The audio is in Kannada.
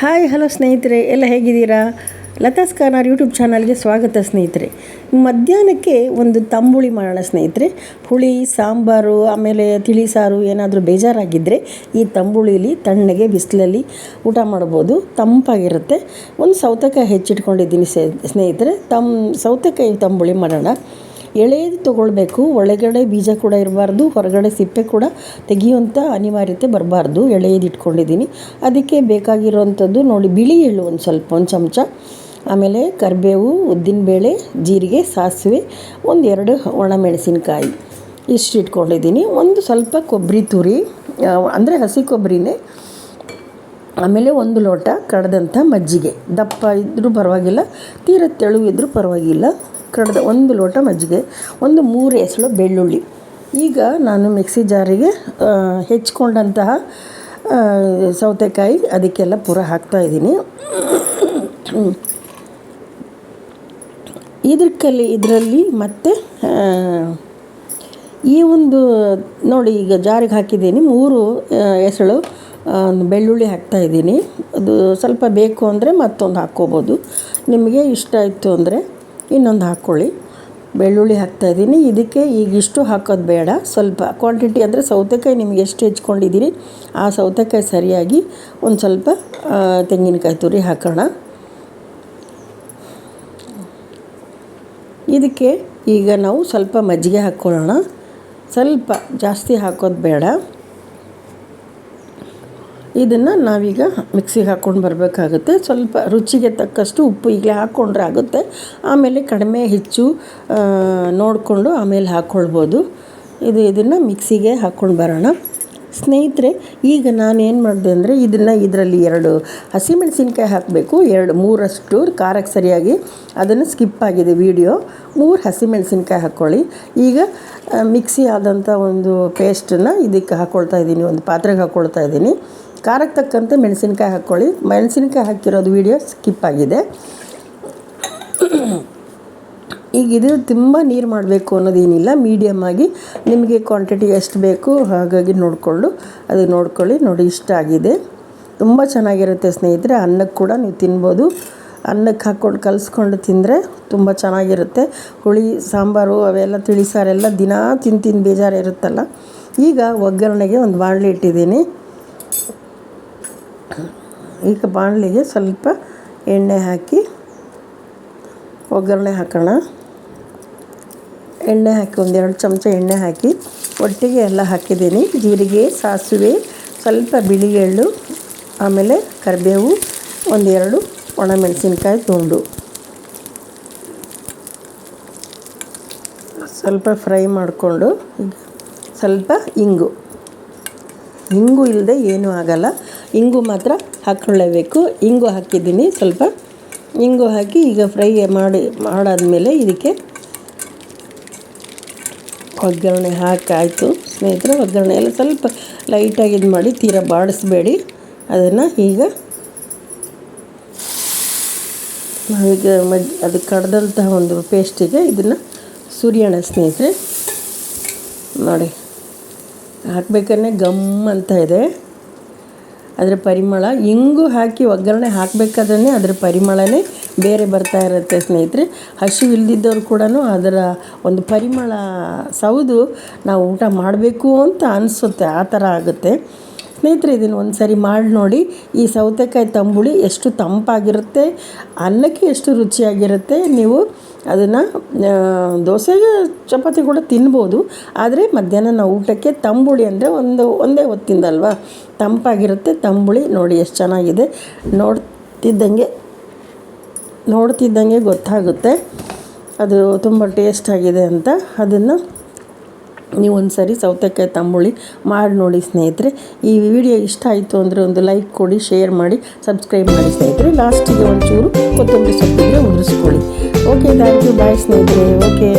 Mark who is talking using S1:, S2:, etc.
S1: ಹಲೋ ಸ್ನೇಹಿತರೆ. ಎಲ್ಲ ಹೇಗಿದ್ದೀರಾ? ಲತಾಸ್ ಕಾರ್ನಾರ್ ಯೂಟ್ಯೂಬ್ ಚಾನಲ್ಗೆ ಸ್ವಾಗತ ಸ್ನೇಹಿತರೆ. ಮಧ್ಯಾಹ್ನಕ್ಕೆ ಒಂದು ತಂಬುಳಿ ಮಾಡೋಣ ಸ್ನೇಹಿತರೆ. ಹುಳಿ, ಸಾಂಬಾರು, ಆಮೇಲೆ ತಿಳಿ ಸಾರು ಏನಾದರೂ ಬೇಜಾರಾಗಿದ್ದರೆ ಈ ತಂಬುಳಿಲಿ, ತಣ್ಣಗೆ, ಬಿಸಿಲಲ್ಲಿ ಊಟ ಮಾಡ್ಬೋದು. ತಂಪಾಗಿರುತ್ತೆ. ಒಂದು ಸೌತೆಕಾಯಿ ಹೆಚ್ಚಿಟ್ಕೊಂಡಿದ್ದೀನಿ ಸ್ನೇಹಿತರೆ. ತಮ್ಮ ಸೌತೆಕಾಯಿ ತಂಬುಳಿ ಮಾಡೋಣ. ಎಳೆದು ತೊಗೊಳ್ಬೇಕು. ಒಳಗಡೆ ಬೀಜ ಕೂಡ ಇರಬಾರ್ದು, ಹೊರಗಡೆ ಸಿಪ್ಪೆ ಕೂಡ ತೆಗೆಯುವಂಥ ಅನಿವಾರ್ಯತೆ ಬರಬಾರ್ದು. ಎಳೆಯದು ಇಟ್ಕೊಂಡಿದ್ದೀನಿ. ಅದಕ್ಕೆ ಬೇಕಾಗಿರುವಂಥದ್ದು ನೋಡಿ, ಬಿಳಿ ಎಳ್ಳು ಒಂದು ಸ್ವಲ್ಪ, ಒಂದು ಚಮಚ. ಆಮೇಲೆ ಕರಿಬೇವು, ಉದ್ದಿನಬೇಳೆ, ಜೀರಿಗೆ, ಸಾಸಿವೆ, ಒಂದು ಎರಡು ಒಣಮೆಣಸಿನ್ಕಾಯಿ ಇಷ್ಟು ಇಟ್ಕೊಂಡಿದ್ದೀನಿ. ಒಂದು ಸ್ವಲ್ಪ ಕೊಬ್ಬರಿ ತುರಿ ಅಂದರೆ ಹಸಿ ಕೊಬ್ಬರಿನೇ. ಆಮೇಲೆ ಒಂದು ಲೋಟ ಕಡ್ದಂಥ ಮಜ್ಜಿಗೆ. ದಪ್ಪ ಇದ್ದರೂ ಪರವಾಗಿಲ್ಲ, ತೀರ ತೆಳು ಇದ್ದರೂ ಪರವಾಗಿಲ್ಲ. ಕಡ್ದ ಒಂದು ಲೋಟ ಮಜ್ಜಿಗೆ, ಒಂದು ಮೂರು ಎಸಳು ಬೆಳ್ಳುಳ್ಳಿ. ಈಗ ನಾನು ಮಿಕ್ಸಿ ಜಾರಿಗೆ ಹೆಚ್ಕೊಂಡಂತಹ ಸೌತೆಕಾಯಿ ಅದಕ್ಕೆಲ್ಲ ಪೂರ ಹಾಕ್ತಾಯಿದ್ದೀನಿ ಇದಕ್ಕಲ್ಲಿ ಇದರಲ್ಲಿ ಮತ್ತೆ ಈ ಒಂದು, ನೋಡಿ ಈಗ ಜಾರಿಗೆ ಹಾಕಿದ್ದೀನಿ, ಮೂರು ಎಸಳು ಬೆಳ್ಳುಳ್ಳಿ ಹಾಕ್ತಾಯಿದ್ದೀನಿ ಅದು ಸ್ವಲ್ಪ ಬೇಕು ಅಂದರೆ ಮತ್ತೊಂದು ಹಾಕ್ಕೋಬೋದು. ನಿಮಗೆ ಇಷ್ಟ ಆಯಿತು ಅಂದರೆ ಇನ್ನೊಂದು ಹಾಕ್ಕೊಳ್ಳಿ. ಬೆಳ್ಳುಳ್ಳಿ ಹಾಕ್ತಾ ಇದ್ದೀನಿ. ಇದಕ್ಕೆ ಈಗ ಇಷ್ಟು ಹಾಕೋದು ಬೇಡ. ಸ್ವಲ್ಪ ಕ್ವಾಂಟಿಟಿ ಅಂದರೆ ಸೌತೆಕಾಯಿ ನಿಮಗೆ ಎಷ್ಟು ಹೆಚ್ಕೊಂಡಿದ್ದೀರಿ, ಆ ಸೌತೆಕಾಯಿ ಸರಿಯಾಗಿ ಒಂದು ಸ್ವಲ್ಪ ತೆಂಗಿನಕಾಯಿ ತುರಿ ಹಾಕೋಣ. ಇದಕ್ಕೆ ಈಗ ನಾವು ಸ್ವಲ್ಪ ಮಜ್ಜಿಗೆ ಹಾಕ್ಕೊಳ್ಳೋಣ. ಸ್ವಲ್ಪ ಜಾಸ್ತಿ ಹಾಕೋದು ಬೇಡ. ಇದನ್ನು ನಾವೀಗ ಮಿಕ್ಸಿಗೆ ಹಾಕ್ಕೊಂಡು ಬರಬೇಕಾಗುತ್ತೆ. ಸ್ವಲ್ಪ ರುಚಿಗೆ ತಕ್ಕಷ್ಟು ಉಪ್ಪು ಈಗಲೇ ಹಾಕ್ಕೊಂಡ್ರೆ ಆಗುತ್ತೆ. ಆಮೇಲೆ ಕಡಿಮೆ ಹೆಚ್ಚು ನೋಡಿಕೊಂಡು ಆಮೇಲೆ ಹಾಕ್ಕೊಳ್ಬೋದು. ಇದು ಇದನ್ನು ಮಿಕ್ಸಿಗೆ ಹಾಕ್ಕೊಂಡು ಬರೋಣ. ಸ್ನೇಹಿತರೆ, ಈಗ ನಾನು ಏನು ಮಾಡಿದೆ ಅಂದರೆ ಇದನ್ನು ಇದರಲ್ಲಿ ಎರಡು ಹಸಿಮೆಣಸಿನ್ಕಾಯಿ ಹಾಕಬೇಕು. ಎರಡು, ಮೂರಷ್ಟು ಖಾರಕ್ಕೆ ಸರಿಯಾಗಿ ಅದನ್ನು ಸ್ಕಿಪ್ ಆಗಿದೆ ವಿಡಿಯೋ. ಮೂರು ಹಸಿಮೆಣಸಿನ್ಕಾಯಿ ಹಾಕ್ಕೊಳ್ಳಿ. ಈಗ ಮಿಕ್ಸಿ ಆದಂಥ ಒಂದು ಪೇಸ್ಟನ್ನು ಇದಕ್ಕೆ ಹಾಕ್ಕೊಳ್ತಾ ಇದ್ದೀನಿ. ಒಂದು ಪಾತ್ರೆಗೆ ಹಾಕ್ಕೊಳ್ತಾ ಇದ್ದೀನಿ. ಖಾರಕ್ಕೆ ತಕ್ಕಂತೆ ಮೆಣಸಿನ್ಕಾಯಿ ಹಾಕ್ಕೊಳ್ಳಿ. ಮೆಣಸಿನ್ಕಾಯಿ ಹಾಕಿರೋದು ವಿಡಿಯೋ ಸ್ಕಿಪ್ ಆಗಿದೆ. ಈಗ ಇದು ತುಂಬ ನೀರು ಮಾಡಬೇಕು ಅನ್ನೋದೇನಿಲ್ಲ. ಮೀಡಿಯಮ್ ಆಗಿ ನಿಮಗೆ ಕ್ವಾಂಟಿಟಿ ಎಷ್ಟು ಬೇಕು ಹಾಗಾಗಿ ನೋಡಿಕೊಂಡು, ಅದು ನೋಡ್ಕೊಳ್ಳಿ. ನೋಡಿ, ಇಷ್ಟ ಆಗಿದೆ. ತುಂಬ ಚೆನ್ನಾಗಿರುತ್ತೆ ಸ್ನೇಹಿತರೆ, ಅನ್ನಕ್ಕೆ ಕೂಡ ನೀವು ತಿನ್ಬೋದು. ಅನ್ನಕ್ಕೆ ಹಾಕ್ಕೊಂಡು ಕಲಿಸ್ಕೊಂಡು ತಿಂದರೆ ತುಂಬ ಚೆನ್ನಾಗಿರುತ್ತೆ. ಹುಳಿ, ಸಾಂಬಾರು ಅವೆಲ್ಲ, ತಿಳಿಸಾರೆಲ್ಲ ದಿನಾ ತಿಂದು ತಿಂದು ಬೇಜಾರು ಇರುತ್ತಲ್ಲ ಈಗ ಒಗ್ಗರಣೆಗೆ ಒಂದು ಬಾಣಲೆ ಇಟ್ಟಿದ್ದೀನಿ. ಈಗ ಬಾಣಲೆಗೆ ಸ್ವಲ್ಪ ಎಣ್ಣೆ ಹಾಕಿ, ಒಗ್ಗರಣೆ ಹಾಕೋಣ. ಎಣ್ಣೆ ಹಾಕಿ ಒಂದೆರಡು ಚಮಚ ಎಣ್ಣೆ ಹಾಕಿ, ಒಟ್ಟಿಗೆ ಎಲ್ಲ ಹಾಕಿದ್ದೀನಿ. ಜೀರಿಗೆ, ಸಾಸಿವೆ, ಸ್ವಲ್ಪ ಬಿಳಿ ಎಳ್ಳು ಆಮೇಲೆ ಕರಿಬೇವು, ಒಂದೆರಡು ಒಣಮೆಣಸಿನ್ಕಾಯಿ ತುಂಡು. ಸ್ವಲ್ಪ ಫ್ರೈ ಮಾಡಿಕೊಂಡು ಸ್ವಲ್ಪ ಇಂಗು. ಇಂಗು ಇಲ್ಲದೆ ಏನೂ ಆಗಲ್ಲ. ಇಂಗು ಮಾತ್ರ ಹಾಕ್ಕೊಳ್ಳೇಬೇಕು. ಇಂಗು ಹಾಕಿದ್ದೀನಿ ಸ್ವಲ್ಪ. ಇಂಗು ಹಾಕಿ ಈಗ ಫ್ರೈ ಮಾಡಿ, ಮಾಡಾದಮೇಲೆ ಇದಕ್ಕೆ ಒಗ್ಗರಣೆ ಹಾಕಾಯಿತು. ಸ್ನೇಹಿತರೆ, ಒಗ್ಗರಣೆ ಎಲ್ಲ ಸ್ವಲ್ಪ ಲೈಟಾಗಿ ಇದು ಮಾಡಿ ತೀರಾ ಬಾಡಿಸ್ಬೇಡಿ. ಅದನ್ನು ಈಗ ನಾವೀಗ ಮಜ್, ಅದು ಕಡ್ದಂತಹ ಒಂದು ಪೇಸ್ಟಿಗೆ ಇದನ್ನು ಸುರಿಯೋಣ ಸ್ನೇಹಿತರೆ. ನೋಡಿ, ಹಾಕ್ಬೇಕನ್ನೇ ಗಮ್ ಅಂತ ಇದೆ. ಅದರ ಪರಿಮಳ ಇಂಗು ಹಾಕಿ ಒಗ್ಗರಣೆ ಹಾಕಬೇಕಾದ್ರೆ ಅದರ ಪರಿಮಳನೇ ಬೇರೆ ಬರ್ತಾ ಇರುತ್ತೆ ಸ್ನೇಹಿತರೆ. ಹಸಿವು ಇಲ್ದಿದ್ದವ್ರು ಕೂಡ ಅದರ ಒಂದು ಪರಿಮಳ ಸೌದು ನಾವು ಊಟ ಮಾಡಬೇಕು ಅಂತ ಅನಿಸುತ್ತೆ, ಆ ಥರ ಆಗುತ್ತೆ. ಸ್ನೇಹಿತರೆ, ಇದನ್ನು ಒಂದು ಸರಿ ಮಾಡಿ ನೋಡಿ. ಈ ಸೌತೆಕಾಯಿ ತಂಬುಳಿ ಎಷ್ಟು ತಂಪಾಗಿರುತ್ತೆ, ಅನ್ನಕ್ಕೆ ಎಷ್ಟು ರುಚಿಯಾಗಿರುತ್ತೆ, ನೀವು ಅದನ್ನು ದೋಸೆಗೆ ಚಪಾತಿ ಕೂಡ ತಿನ್ಬೋದು. ಆದರೆ ಮಧ್ಯಾಹ್ನ ನಾವು ಊಟಕ್ಕೆ ತಂಬುಳಿ ಅಂದರೆ ಒಂದು, ಒಂದೇ ಹೊತ್ತಿಂದಲ್ವಾ? ತಂಪಾಗಿರುತ್ತೆ ತಂಬುಳಿ. ನೋಡಿ ಎಷ್ಟು ಚೆನ್ನಾಗಿದೆ. ನೋಡ್ತಿದ್ದಂಗೆ ನೋಡ್ತಿದ್ದಂಗೆ ಗೊತ್ತಾಗುತ್ತೆ. ಅದು ತುಂಬ ಟೇಸ್ಟ್ ಆಗಿದೆ ಅಂತ. ಅದನ್ನು ನೀವು ಒಂದು ಸರಿ ಸೌತೆಕಾಯಿ ತಂಬುಳಿ ಮಾಡಿ ನೋಡಿ ಸ್ನೇಹಿತರೆ. ಈ ವಿಡಿಯೋ ಇಷ್ಟ ಆಯಿತು ಅಂದರೆ ಒಂದು ಲೈಕ್ ಕೊಡಿ, ಶೇರ್ ಮಾಡಿ, ಸಬ್ಸ್ಕ್ರೈಬ್ ಮಾಡಿ ಸ್ನೇಹಿತರೆ. ಲಾಸ್ಟಿಗೆ ಒಂಚೂರು ಕೊತ್ತಂಬರಿ ಸೊಪ್ಪಿಗೆ ಉದುರಿಸ್ಕೊಳ್ಳಿ. ಓಕೆ ಥ್ಯಾಂಕ್ ಯು ಬಾಯ್ ಸ್ನೇಹಿತರೆ. ಓಕೆ